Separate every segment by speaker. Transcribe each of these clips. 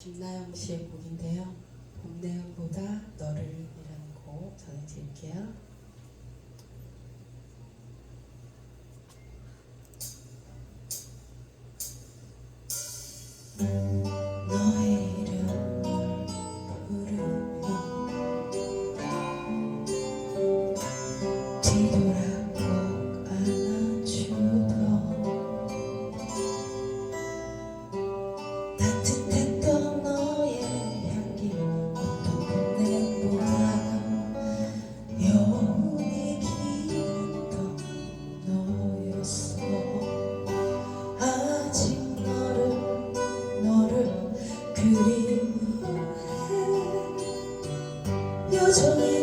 Speaker 1: 김나영 씨의 곡인데요. 봄 내음보다 너를 이라는 곡 전해드릴게요. 그리워해 여전히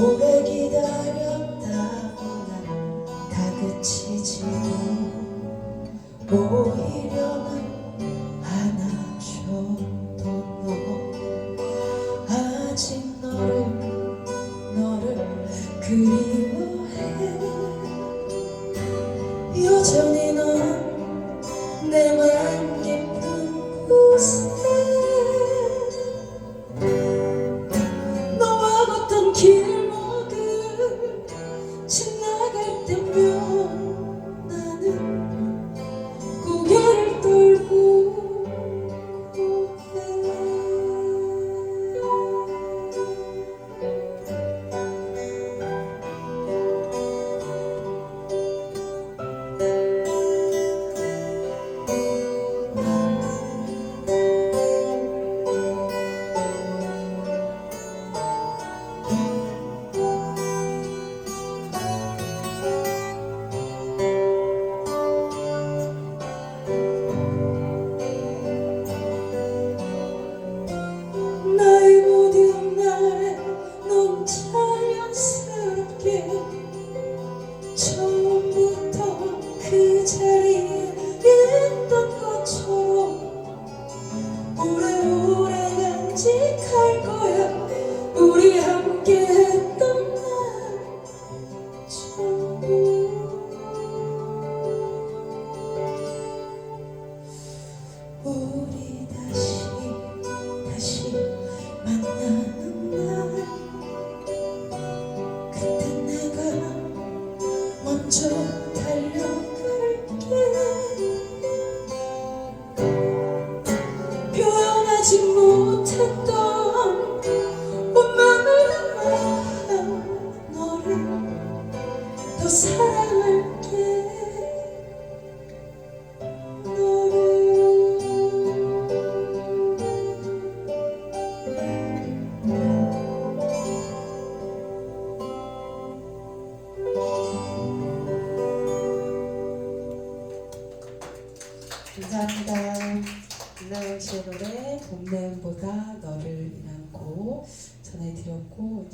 Speaker 1: 오래 기다렸다고 난 다그치지만 오히려는 안아줘도 너 아직 너를 그리워해. 여전히 넌내맘 깊 지나 우리 다시 다시 만나는 날 그때 내가 먼저 달려갈게. 표현하지 못했던 감사합니다. 김나영 씨의 노래 봄내음보다 너를 이란 곡 전해드렸고